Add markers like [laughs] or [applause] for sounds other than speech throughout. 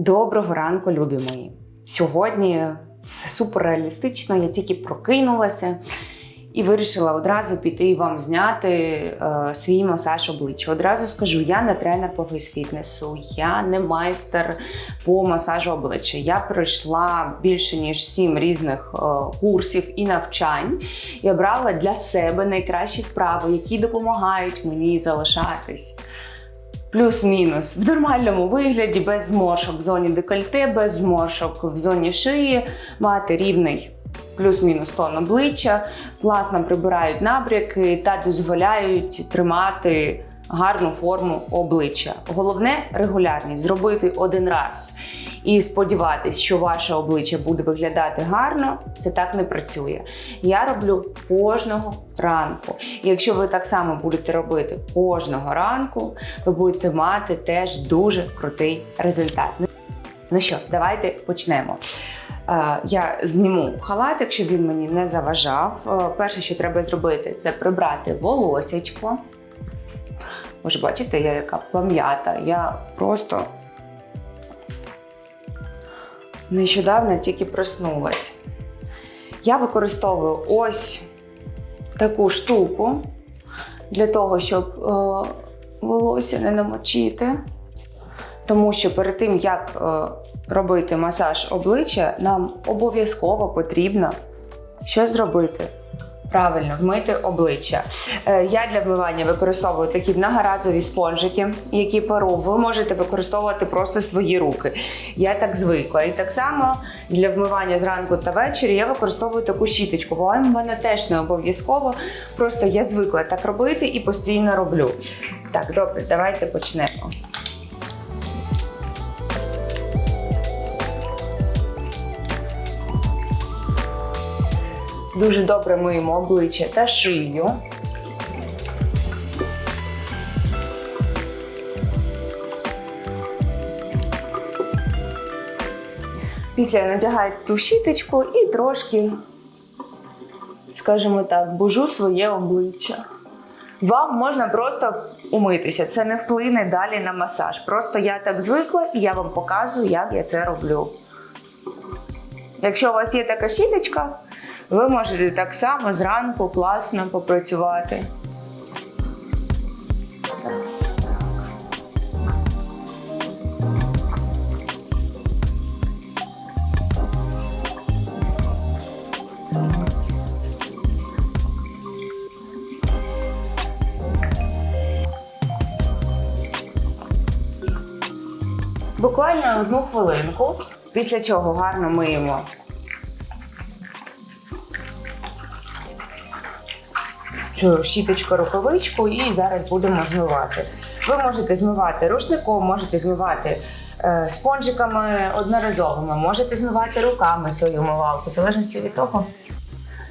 Доброго ранку, любі мої. Сьогодні все супер реалістично. Я тільки прокинулася і вирішила одразу піти вам зняти е, свій масаж обличчя. Одразу скажу, я не тренер по фейсфітнесу, я не майстер по масажу обличчя. Я пройшла більше ніж сім різних е, курсів і навчань. Я брала для себе найкращі вправи, які допомагають мені залишатись. Плюс-мінус. В нормальному вигляді, без зморшок в зоні декольте, без зморшок в зоні шиї, мати рівний плюс-мінус тон обличчя, класно прибирають набряки та дозволяють тримати гарну форму обличчя. Головне регулярність зробити один раз. І сподіватись, що ваше обличчя буде виглядати гарно, це так не працює. Я роблю кожного ранку. І якщо ви так само будете робити кожного ранку, ви будете мати теж дуже крутий результат. Ну що, давайте почнемо. Е, Я зніму халатик, щоб він мені не заважав. Е, Перше, що треба зробити, це прибрати волосечко. Ж бачите, я яка пам'ята. Я просто нещодавно тільки проснулась. Я використовую ось таку штуку для того, щоб е, волосся не намочити. Тому що перед тим, як е, робити масаж обличчя, нам обов'язково потрібно що зробити? Правильно, вмити обличчя. Е, я для вмивання використовую такі многоразові спонжики, які перу. Ви можете використовувати просто свої руки. Я так звикла. І так само для вмивання зранку та ввечері я використовую таку щіточку. Бо в мене теж не обов'язково. Просто я звикла так робити і постійно роблю. Так, добре, давайте почнемо. Дуже добре миємо обличчя та шию. Після надягаю ту щіточку і трошки, скажімо так, бужу своє обличчя. Вам можна просто умитися, це не вплине далі на масаж. Просто я так звикла і я вам показую, як я це роблю. Якщо у вас є така щіточка, ви можете так само зранку класно попрацювати. Буквально одну хвилинку, після чого гарно миємо щіточку рукавичку і зараз будемо змивати. Ви можете змивати рушником, можете змивати е, спонжиками одноразовими, можете змивати руками свою умивалку, в залежності від того,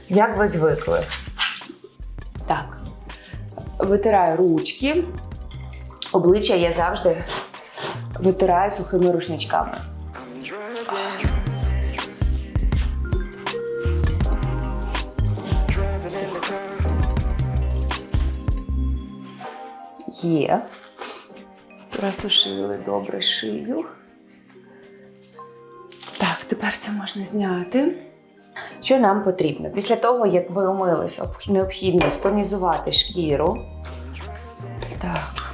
як ви звикли. Так, витираю ручки. Обличчя я завжди витираю сухими рушничками. Є. Просушили добре шию. Так, тепер це можна зняти. Що нам потрібно? Після того, як ви умились, необхідно стонізувати шкіру. Так.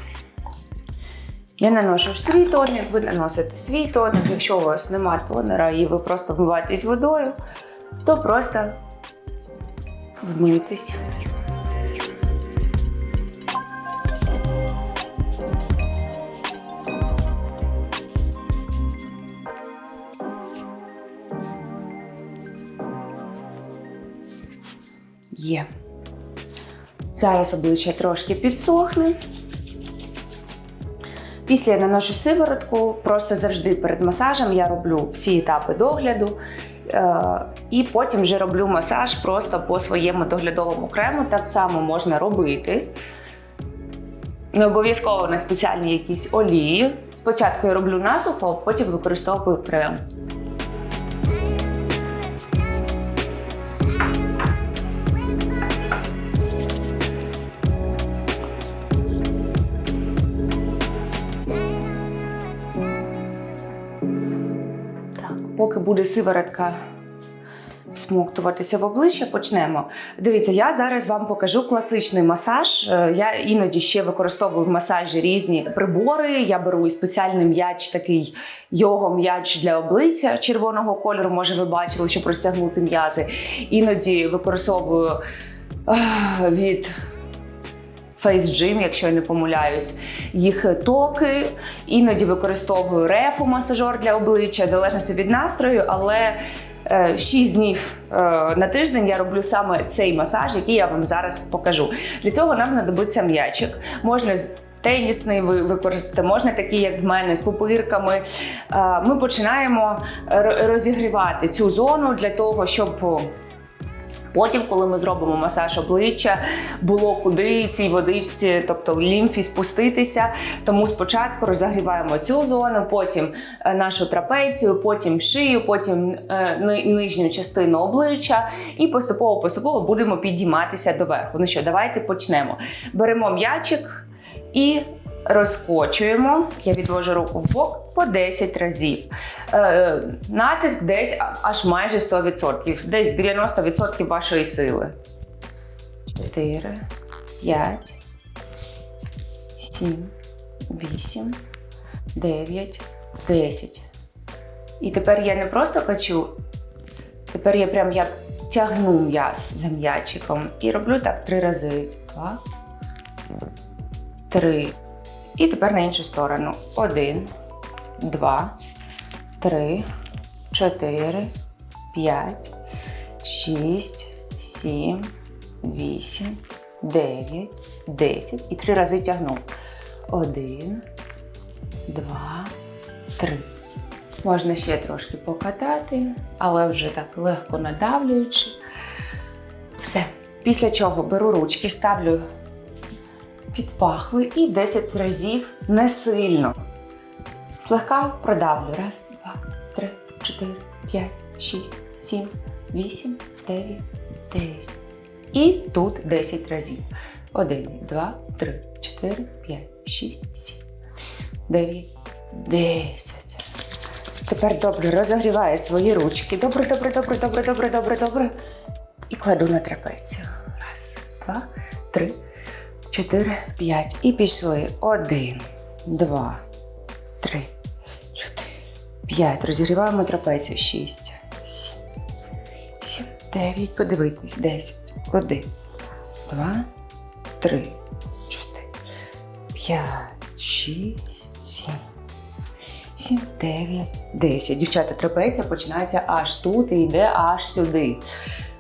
Я наношу свій тонік, ви наносите свій тонік. Якщо у вас немає тонера і ви просто вмиваєтесь водою, то просто вмийтесь. Є. Зараз обличчя трошки підсохне. Після я наношу сиворотку, просто завжди перед масажем я роблю всі етапи догляду. Е, і потім вже роблю масаж просто по своєму доглядовому крему. Так само можна робити. Не обов'язково на спеціальні якісь олії. Спочатку я роблю насухо, потім використовую крем. Поки буде сиворотка всмоктуватися в обличчя, почнемо. Дивіться, я зараз вам покажу класичний масаж. Е, Я іноді ще використовую в масажі різні прибори. Я беру і спеціальний м'яч, такий його-м'яч для обличчя червоного кольору. Може, ви бачили, щоб розтягнути м'язи. Іноді використовую е, від Face Gym, якщо я не помиляюсь, їх токи. Іноді використовую рефу масажер для обличчя, в залежності від настрою, але 6 днів е, на тиждень я роблю саме цей масаж, який я вам зараз покажу. Для цього нам знадобиться м'ячик. Можна Тенісний ви використати, можна такий, як в мене, з пупирками. Е, Ми починаємо розігрівати цю зону для того, щоб Потім, коли ми зробимо масаж обличчя, було куди цій водичці, тобто лімфі спуститися. Тому спочатку розігріваємо цю зону, потім е, нашу трапецію, потім шию, потім е, нижню частину обличчя, і поступово-поступово будемо підійматися доверху. Ну що, давайте почнемо. Беремо м'ячик і розкочуємо. Я відвожу руку в бок по 10 разів. Е, натиск десь аж майже 100%, десь 90% вашої сили. 4, 5, 7, 8, 9, 10. І тепер я не просто качу, тепер я прям як тягну м'яз за м'ячиком і роблю так три рази. Два, три. І тепер на іншу сторону. Один, два, три, чотири, п'ять, шість, сім, вісім, дев'ять, десять. І три рази тягну. Один, два, три. Можна ще трошки покатати, але вже так легко надавлюючи. Все. Після чого беру ручки, ставлю під пахви і 10 разів не сильно. Слегка продавлю. Раз, два, три, чотири, п'ять, шість, сім, вісім, дев'ять, десять. І тут 10 разів. Один, два, три, чотири, п'ять, шість, сім, дев'ять, десять. Тепер добре розогріваю свої ручки. Добре, добре, добре, добре, добре, добре, добре. І кладу на трапецію. Раз, два, три, чотири, п'ять. І пішли. Один, два, три, чотири, п'ять. Розігріваємо трапецію. Шість, сім, сім, дев'ять. Подивитись. Десять. Один, два, три, чотири, п'ять, шість, сім. 7, 9, 10. Дівчата, трапеція починається аж тут і йде аж сюди.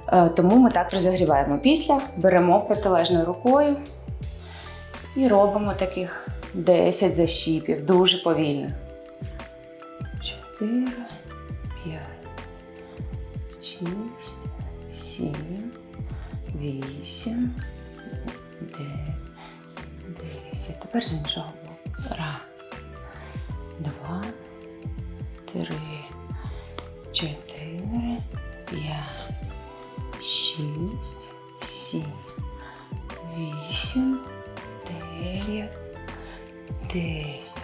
Е, Тому ми так розігріваємо. Після беремо протилежною рукою і робимо таких 10 защіпів, дуже повільно. 4, 5, 6, 7, 8, 9, 10. Тепер з іншого боку. Раз два, три, чотири, п'ять, шість, сім, вісім, дев'ять, десять.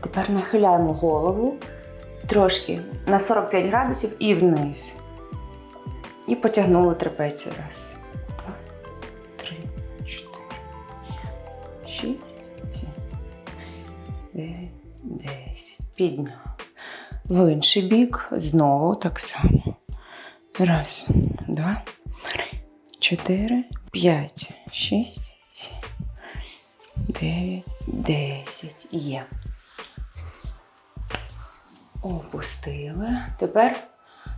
Тепер нахиляємо голову трошки на 45 градусів і вниз. І потягнули трапецію. Раз, два, три, чотири, шість, сім. 9, 10. Підняв. В інший бік знову так само. Раз, два, три, чотири, п'ять, шість, сім, дев'ять, десять. Є. Опустили. Тепер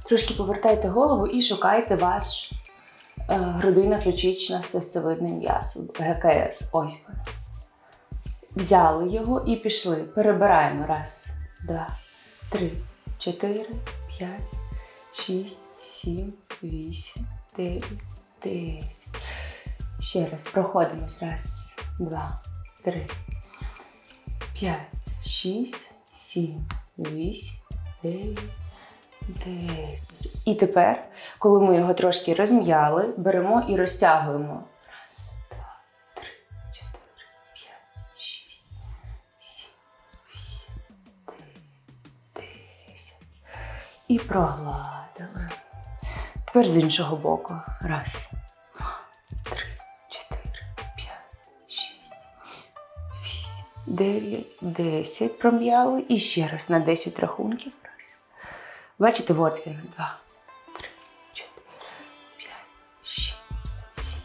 трошки повертайте голову і шукайте ваш е, грудина ключична серцевидний м'яз. ГКС. Ось воно. Взяли його і пішли. Перебираємо. Раз, два, три, чотири, п'ять, шість, сім, вісім, дев'ять, десять. Ще раз проходимось. Раз, два, три, п'ять, шість, сім, вісім, дев'ять, десять. І тепер, коли ми його трошки розм'яли, беремо і розтягуємо. Раз, два, три, чотири, п'ять, шість, сім, вісім, дев'ять. І прогладили. Тепер з іншого боку. Раз, 9, 10. Пром'яли. І ще раз на 10 рахунків. Раз. Бачите, вот він. 2, 3, 4, 5, 6, 7,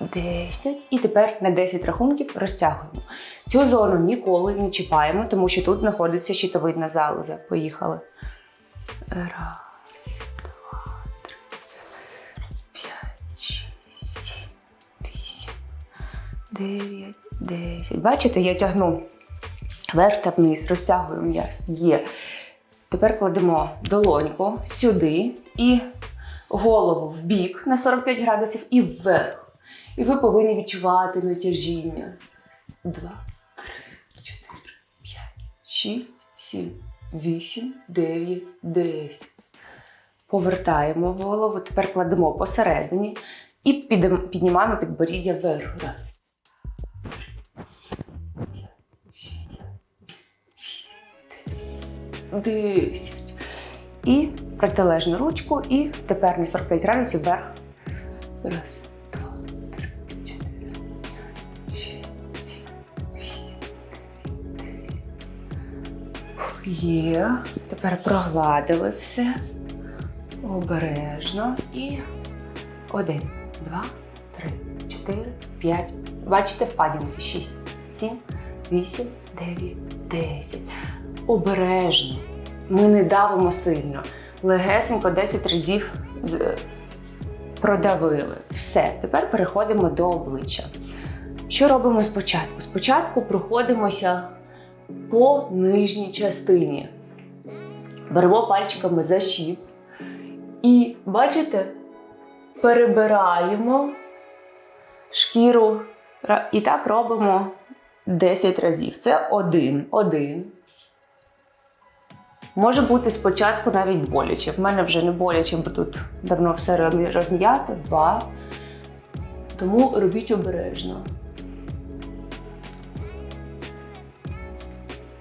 9, 10. І тепер на 10 рахунків розтягуємо. Цю зону ніколи не чіпаємо, тому що тут знаходиться щитовидна залоза. Поїхали. Раз. 9, 10. Бачите, я тягну вверх та вниз, розтягую м'яз. Є. Тепер кладемо долоньку сюди і голову в бік на 45 градусів і вверх. І ви повинні відчувати натяжіння. Два, три, чотири, п'ять, шість, сім, вісім, дев'ять, десять. Повертаємо голову, тепер кладемо посередині і піднімаємо підборіддя вверх. Раз, Десять. І протилежну ручку, і тепер на 45 градусів вверх. Раз, два, три, чотири, п'ять, шість, сім, вісім, дев'ять, десять. Є. Тепер прогладили все. Обережно. І один, два, три, чотири, п'ять. Бачите впадінки? Шість, сім, вісім, дев'ять, десять. Обережно. Ми не давимо сильно. Легесенько 10 разів е, продавили. Все. Тепер переходимо до обличчя. Що робимо спочатку? Спочатку проходимося по нижній частині. Беремо пальчиками за щіп. І бачите, перебираємо шкіру. І так робимо 10 разів. Це один, один. Може бути спочатку навіть боляче. В мене вже не боляче, бо тут давно все розм'ято, два. Тому робіть обережно.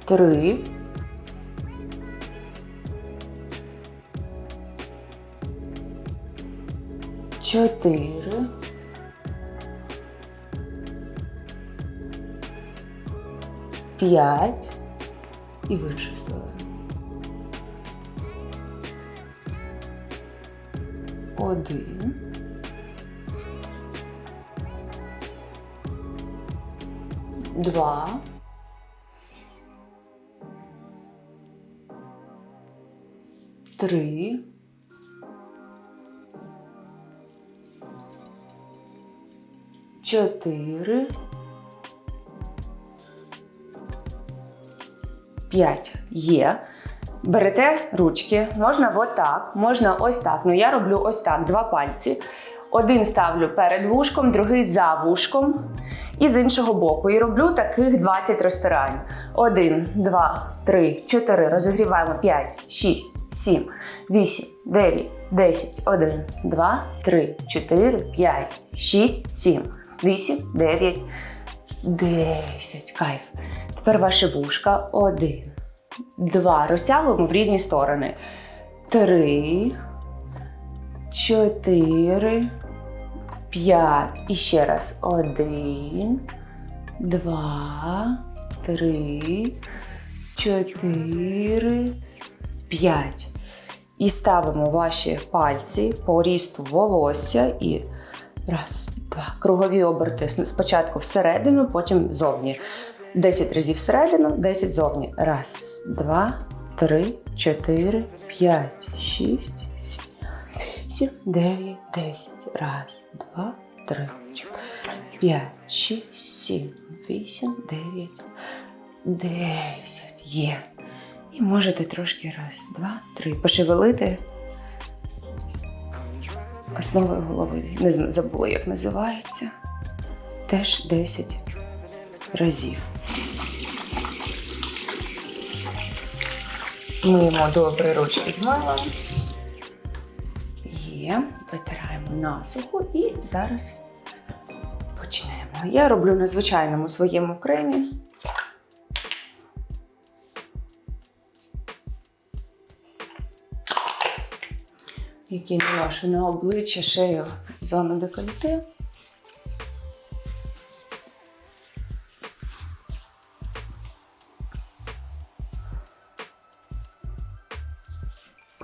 Три. Чотири. П'ять. І вичистили. 1. Два. Три. Чотири. П'ять є. Берете ручки, можна отак, можна ось так. Ну я роблю ось так: два пальці. Один ставлю перед вушком, другий за вушком. І з іншого боку. І роблю таких 20 розтирань. Один, два, три, чотири. Розігріваємо 5, 6, 7, 8, 9, 10, 1, 2, 3, 4, 5, 6, 7, 8, 9, 10. Кайф. Тепер ваші вушка. Один. Два. Розтягуємо в різні сторони. Три. Чотири. П'ять. І ще раз. Один. Два. Три. Чотири. П'ять. І ставимо ваші пальці по рісту волосся і раз, два. Кругові оберти Спочатку всередину, потім зовні. 10 разів всередину, 10 зовні. Раз, два, три, чотири, п'ять, шість, сім, дев'ять, десять. Раз, два, три, чотири, п'ять, шість, сім, вісім, дев'ять, десять. Є. І можете трошки раз, два, три. Пошевелити основою голови. Не забула, як називається. Теж 10 разів. Миємо добре ручки з милом. Є, витираємо насухо і зараз почнемо. Я роблю на звичайному своєму кремі. який наношу на обличчя шию зону декольте.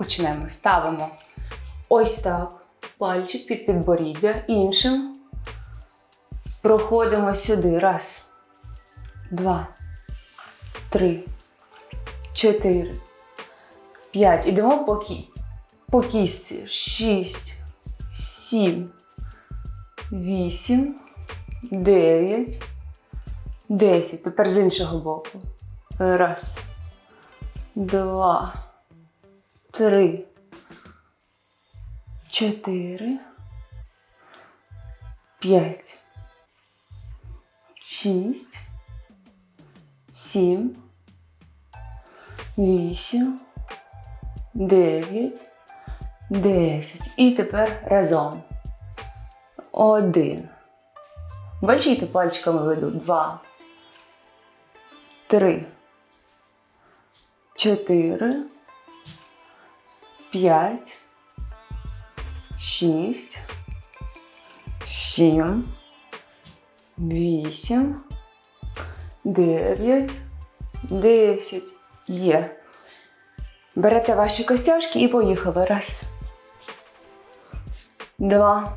Почнемо. Ставимо ось так. Пальчик під підборіддя. Іншим. Проходимо сюди. Раз, два, три, чотири, п'ять. Ідемо по, кі... по кістці. Шість, сім, вісім, дев'ять, десять. Тепер з іншого боку. Раз, два, три, чотири, п'ять, шість, сім, вісім, дев'ять, десять. І тепер разом. Один. Бачите, пальчиками веду. Два. Три. Чотири. П'ять. Шість. Сім. Вісім. Дев'ять. Десять. Є. Берете ваші костяшки і поїхали. Раз. Два.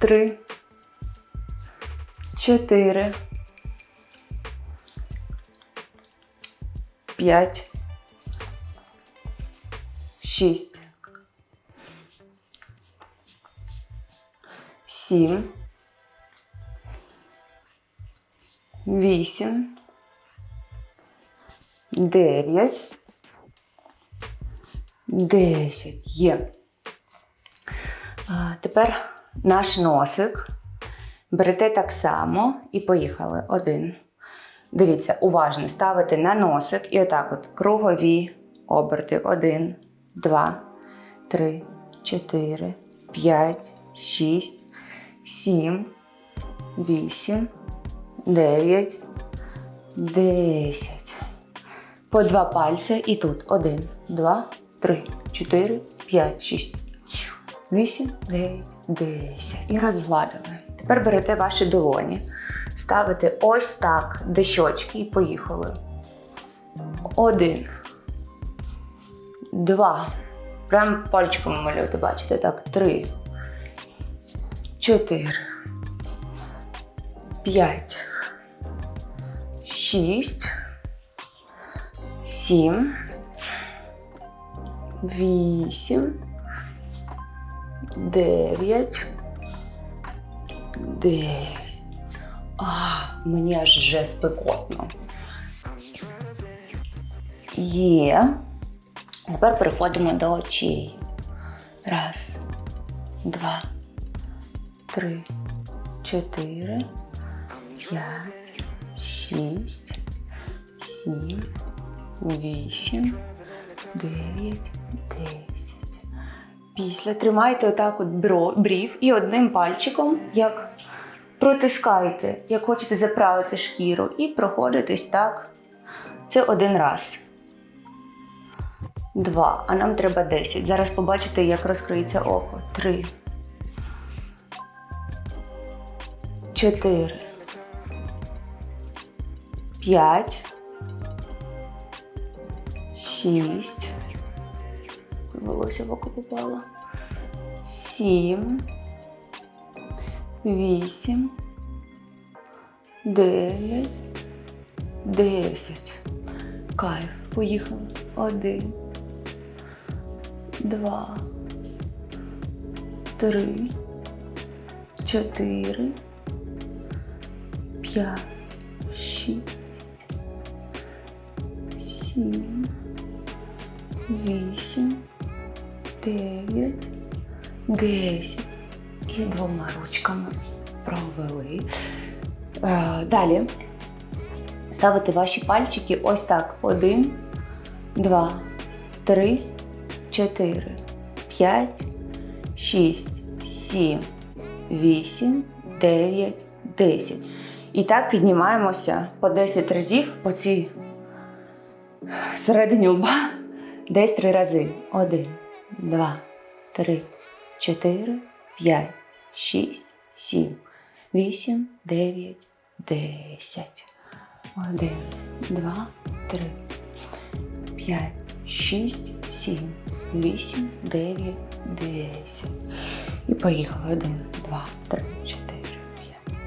Три. Чотири. П'ять. Шість. Сім. Вісім. Дев'ять. Десять. Є. Тепер наш носик. Берете так само і поїхали. Один. Дивіться, уважно ставите на носик і отак от кругові оберти. Один, два, три, чотири, п'ять, шість, сім, вісім, дев'ять, десять. По два пальця і тут. Один, два, три, чотири, п'ять, шість, вісім, дев'ять, десять. І розгладили. Тепер берете ваші долоні, ставите ось так дещочки і поїхали. Один. Два. Прям пальчиком малюєте, бачите? Так, три. Чотири. П'ять. Шість. Сім. Вісім. Дев'ять. Десять. А, мені аж вже спекотно. Є. Тепер переходимо до очей. Раз, два, три, чотири, п'ять, шість, сім, вісім, дев'ять, десять. Після тримайте отак от бро- брів і одним пальчиком, як протискайте, як хочете заправити шкіру, і проходитесь так. Це один раз. Два. А нам треба 10. Зараз побачите, як розкриється око. Три. Чотири. П'ять. Шість. Волосся в око попало. Сім. Вісім. Дев'ять. Десять. Кайф. Поїхали. Один. Два. Три. Чотири. П'ять. Шість. Сім. Вісім. Дев'ять. Десять. І двома ручками провели. Е, далі ставите ваші пальчики ось так. Один, два, три, чотири, п'ять, шість, сім, вісім, дев'ять, десять. І так піднімаємося по 10 разів по цій середині лба Десь три рази. Один, два, три, чотири, п'ять, шість, сім, вісім, дев'ять, десять. Один, два, три, п'ять, шість, сім, вісім, дев'ять, десять. І поїхали. Один, два, три, чотири, п'ять.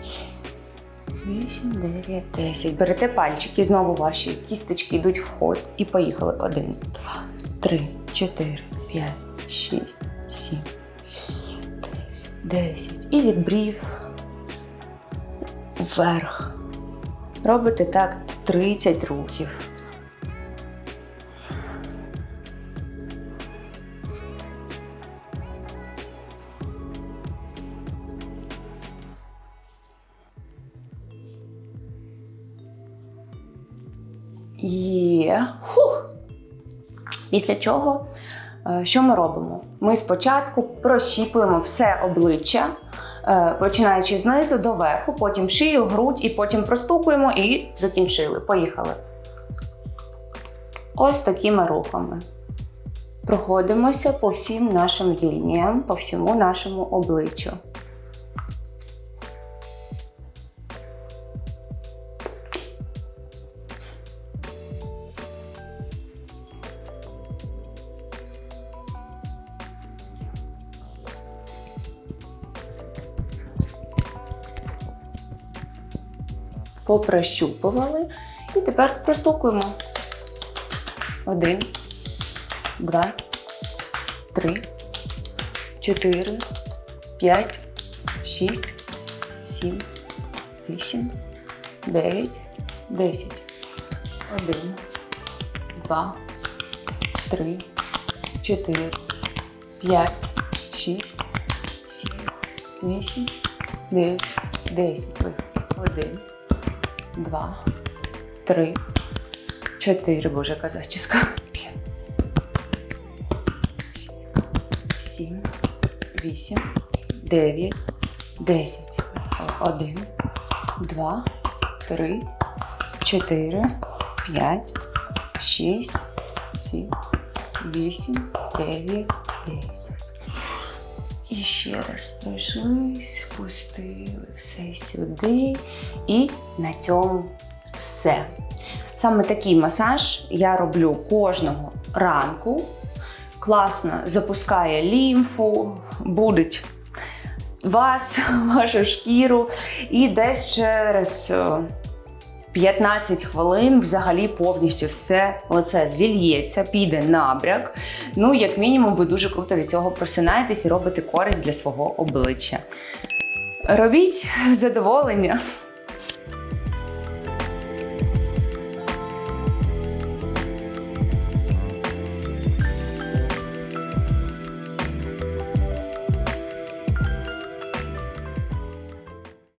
Вісім, дев'ять, десять. Берете пальчики, знову ваші кісточки йдуть в ход. І поїхали. Один, два, три, чотири, п'ять, шість, сім, дев'ять, десять. І від брів вверх. Робите так 30 рухів. Після чого, е, що ми робимо? Ми спочатку прощіпуємо все обличчя, е, починаючи знизу до верху, потім шию, грудь, і потім простукуємо і закінчили. Поїхали. Ось такими рухами. Проходимося по всім нашим лініям, по всьому нашому обличчю. Попрощупували. І тепер простукуємо. Один, два, три, чотири, п'ять, шість, сім, вісім, дев'ять, десять. Один, два, три, чотири, п'ять, шість, сім, вісім, дев'ять, десять. Один, два, три, чотири, боже, яка зачіска. П'ять. Сім, вісім, дев'ять, десять. Один, два, три, чотири, п'ять, шість, сім, вісім, дев'ять, десять. І ще раз пройшлись, спустили все сюди. І на цьому все. Саме такий масаж я роблю кожного ранку. Класно запускає лімфу, будить вас, [laughs] вашу шкіру. І десь через е, 15 хвилин взагалі повністю все оце зільється, піде набряк. Ну, як мінімум, ви дуже круто від цього просинаєтесь і робите користь для свого обличчя. Робіть задоволення.